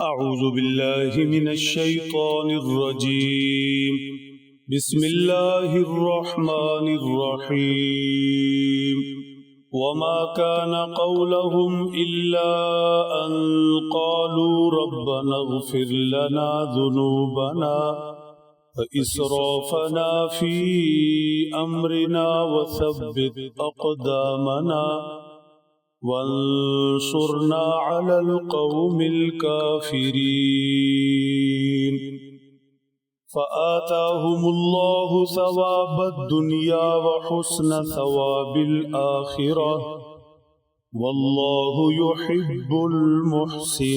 أعوذ بالله من الشيطان الرجيم. بسم الله الرحمن الرحيم. وما كان قولهم إلا أن قالوا ربنا اغفر لنا ذنوبنا فإسرافنا في أمرنا وثبت أقدامنا وانصرنا على القوم الكافرين. فآتاهم الله ثواب الدنيا وحسن ثواب الآخرة. والله يحب المحسنين.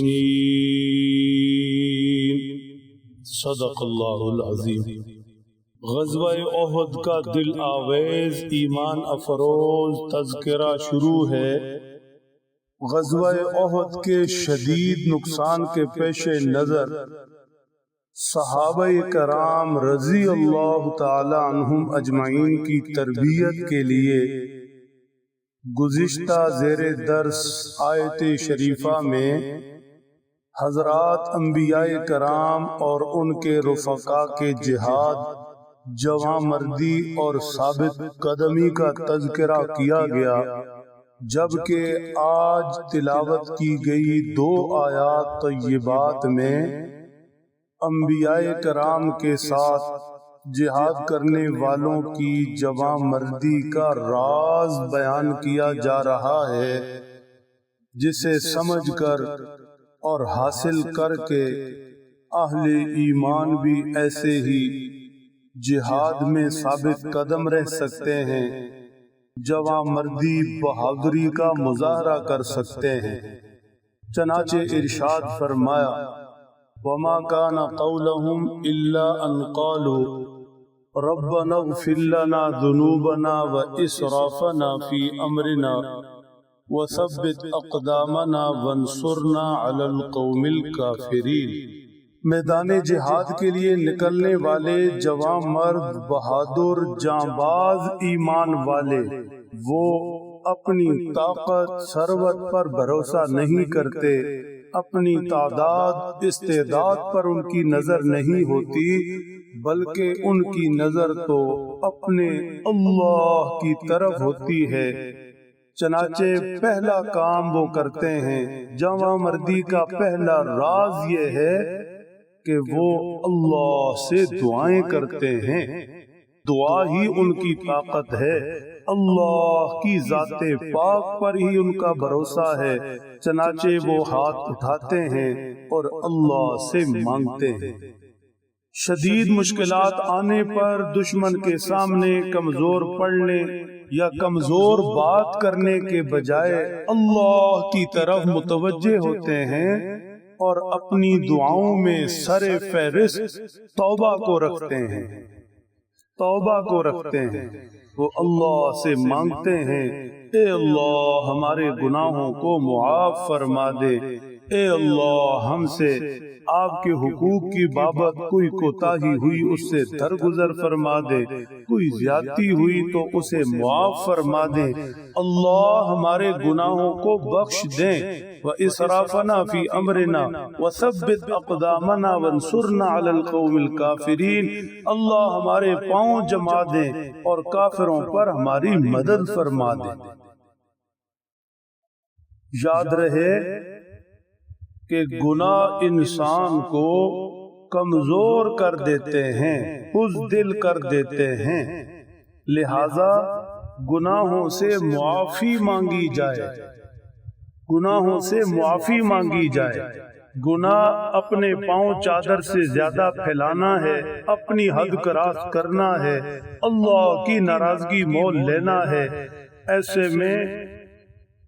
صدق الله العظيم. غزوہ احد کا دل آویز ایمان افروز تذکرہ شروع ہے۔ غزوہ احد کے شدید نقصان کے پیش نظر صحابہ کرام رضی اللہ تعالی عنہم اجمعین کی تربیت کے لیے گزشتہ زیر درس آیت شریفہ میں حضرات انبیاء کرام اور ان کے رفقا کے جہاد جوان مردی اور ثابت قدمی کا تذکرہ کیا گیا۔ جبکہ آج تلاوت کی گئی دو آیات طیبات میں انبیاء کرام کے ساتھ جہاد کرنے والوں کی جوان مردی کا راز بیان کیا جا رہا ہے جسے سمجھ کر اور حاصل کر کے اہل ایمان بھی ایسے ہی جہاد میں ثابت قدم رہ سکتے ہیں۔ جوان مردی بہادری کا مظاہرہ کر سکتے ہیں۔ چنانچہ ارشاد فرمایا، وما كان قولهم الا ان قالوا، ربنا اغفر لنا ذنوبنا واسرافنا في امرنا وثبت اقدامنا وانصرنا على القوم الكافرين۔ میدان جہاد کے لیے نکلنے والے جوان مرد بہادر جانباز ایمان والے وہ اپنی طاقت ثروت پر بھروسہ نہیں کرتے اپنی تعداد استعداد پر ان کی نظر نہیں ہوتی بلکہ ان کی نظر تو اپنے اللہ کی طرف ہوتی ہے۔ چنانچہ پہلا کام وہ کرتے ہیں۔ جوان مردی کا پہلا راز یہ ہے کہ وہ اللہ سے دعائیں کرتے ہیں۔ دعا ہی ان کی طاقت ہے۔ اللہ کی ذات پاک پر ہی ان کا بھروسہ ہے۔ چنانچہ وہ ہاتھ اٹھاتے ہیں اور اللہ سے مانگتے ہیں۔ شدید مشکلات آنے پر دشمن کے سامنے کمزور پڑنے یا کمزور بات کرنے کے بجائے اللہ کی طرف متوجہ ہوتے ہیں۔ اور اپنی دعاؤں میں سر فہرست توبہ کو رکھتے ہیں۔ توبہ کو رکھتے ہیں۔ وہ اللہ سے مانگتے ہیں۔ اے اللہ، ہمارے گناہوں کو معاف فرما دے۔ اے اللہ، ہم سے آپ کے حقوق کی بابت کوئی کوتا ہی ہوئی، اس سے درگزر فرما دے۔ کوئی زیادتی ہوئی تو اسے معاف فرما دے۔ اللہ ہمارے گناہوں کو بخش دیں وَإِسْرَافَنَا فِي أَمْرِنَا وَثَبِّتْ أَقْدَامَنَا وَانْصُرْنَا عَلَى الْقَوْمِ الْكَافِرِينَ۔ اللہ ہمارے پاؤں جما دیں اور کافروں پر ہماری مدد فرما دیں یاد رہے کہ گناہ انسان کو کمزور کر دیتے ہیں اس دل کر دیتے ہیں۔ لہذا گناہوں سے معافی مانگی جائے۔ گناہوں سے معافی مانگی جائے۔ گناہ اپنے پاؤں چادر سے زیادہ پھیلانا ہے، اپنی حد کراس کرنا ہے۔ اللہ کی ناراضگی مول لینا ہے۔ ایسے میں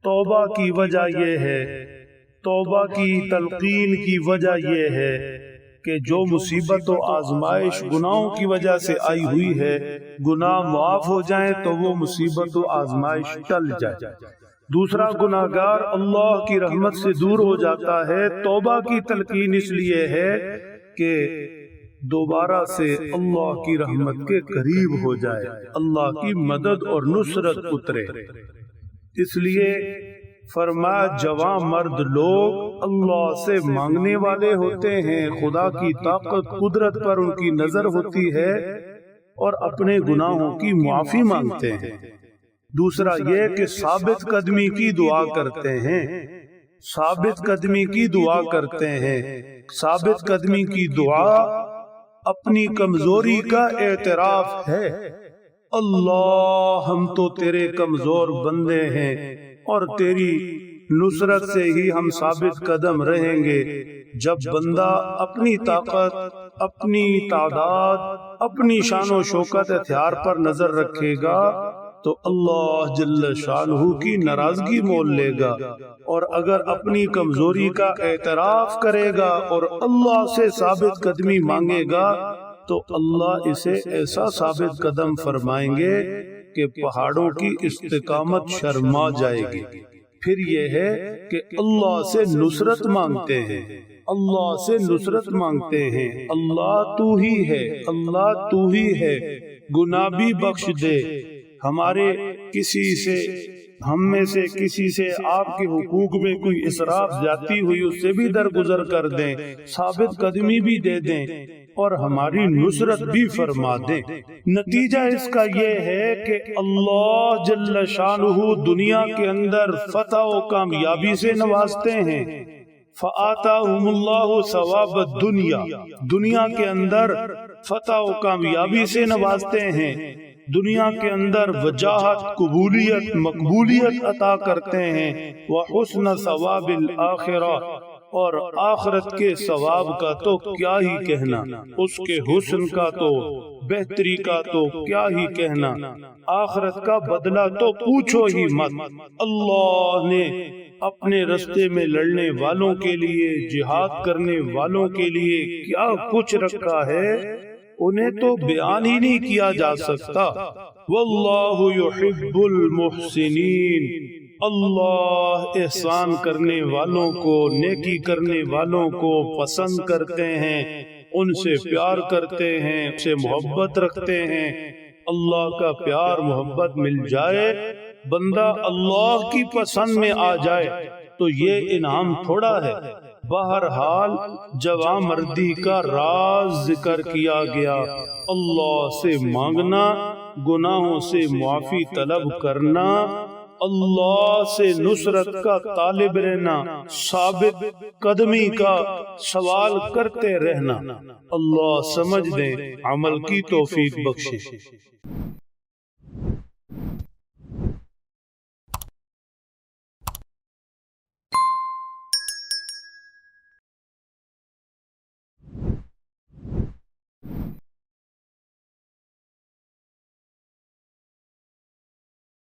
توبہ کی وجہ یہ ہے توبہ کی تلقین کی وجہ یہ ہے کہ جو مصیبت و آزمائش گناہوں کی وجہ سے آئی ہوئی ہے، گناہ معاف ہو جائیں تو وہ مصیبت و آزمائش ٹل جائے۔ دوسرا گناہگار اللہ کی رحمت سے دور ہو جاتا ہے، توبہ کی تلقین اس لیے ہے کہ دوبارہ سے اللہ کی رحمت کے قریب ہو جائے، اللہ کی مدد اور نصرت اترے۔ اس لیے فرمایا جوان مرد لوگ اللہ سے مانگنے والے ہوتے ہیں خدا کی طاقت قدرت پر ان کی نظر ہوتی ہے اور اپنے گناہوں کی معافی مانگتے ہیں۔ دوسرا یہ کہ ثابت قدمی کی دعا کرتے ہیں۔ ثابت قدمی کی دعا کرتے ہیں۔ ثابت قدمی کی دعا اپنی کمزوری کا اعتراف ہے۔ اللہ ہم تو تیرے کمزور بندے ہیں۔ اور تیری نصرت سے ہی ہم ثابت قدم رہیں گے۔ جب بندہ اپنی طاقت اپنی تعداد اپنی شان و شوکت ہتھیار پر نظر رکھے گا تو اللہ جل شاہ کی ناراضگی مول لے گا۔ اور اگر اپنی کمزوری کا اعتراف کرے گا اور اللہ سے ثابت قدمی مانگے گا تو اللہ اسے ایسا ثابت قدم فرمائیں گے کہ پہاڑوں کی استقامت شرما جائے گی۔ پھر یہ ہے کہ اللہ سے نصرت مانگتے ہیں۔ اللہ سے نصرت مانگتے ہیں۔ اللہ تو ہی ہے۔ اللہ تو ہی ہے۔ گناہ بھی بخش دے۔ ہمارے کسی سے ہم میں سے کسی سے آپ کے حقوق میں کوئی اسراف جاتی ہوئی اس سے بھی درگزر کر دیں، ثابت قدمی بھی دے دیں اور ہماری نصرت بھی فرما دیں۔ نتیجہ اس کا یہ ہے کہ اللہ جل شانہ دنیا کے اندر فتح و کامیابی سے نوازتے ہیں۔ فآتاہم اللہ ثواب دنیا دنیا کے اندر فتح و کامیابی سے نوازتے ہیں۔ دنیا کے اندر وجاہت قبولیت مقبولیت عطا کرتے ہیں وہ حسن ثواب الآخرہ اور آخرت کے ثواب کا تو کیا ہی کہنا؟ اس کے حسن کا تو بہتری کا تو کیا ہی کہنا؟ آخرت کا بدلہ تو پوچھو ہی مت۔ اللہ نے اپنے رستے میں لڑنے والوں کے لیے جہاد کرنے والوں کے لیے کیا کچھ رکھا ہے؟ انہیں تو بیان ہی نہیں کیا جا سکتا۔ واللہ يحب المحسنین۔ اللہ احسان کرنے والوں کو نیکی کرنے والوں کو پسند کرتے ہیں۔ ان سے پیار کرتے ہیں ان سے محبت رکھتے ہیں۔ اللہ کا پیار محبت مل جائے بندہ اللہ کی پسند میں آ جائے۔ تو یہ انعام تھوڑا ہے۔ بہرحال جوان مردی کا راز ذکر کیا گیا، اللہ سے مانگنا، گناہوں سے معافی طلب کرنا، اللہ سے نصرت کا طالب رہنا، ثابت قدمی کا سوال کرتے رہنا۔ اللہ سمجھ دیں، عمل کی توفیق بخشے۔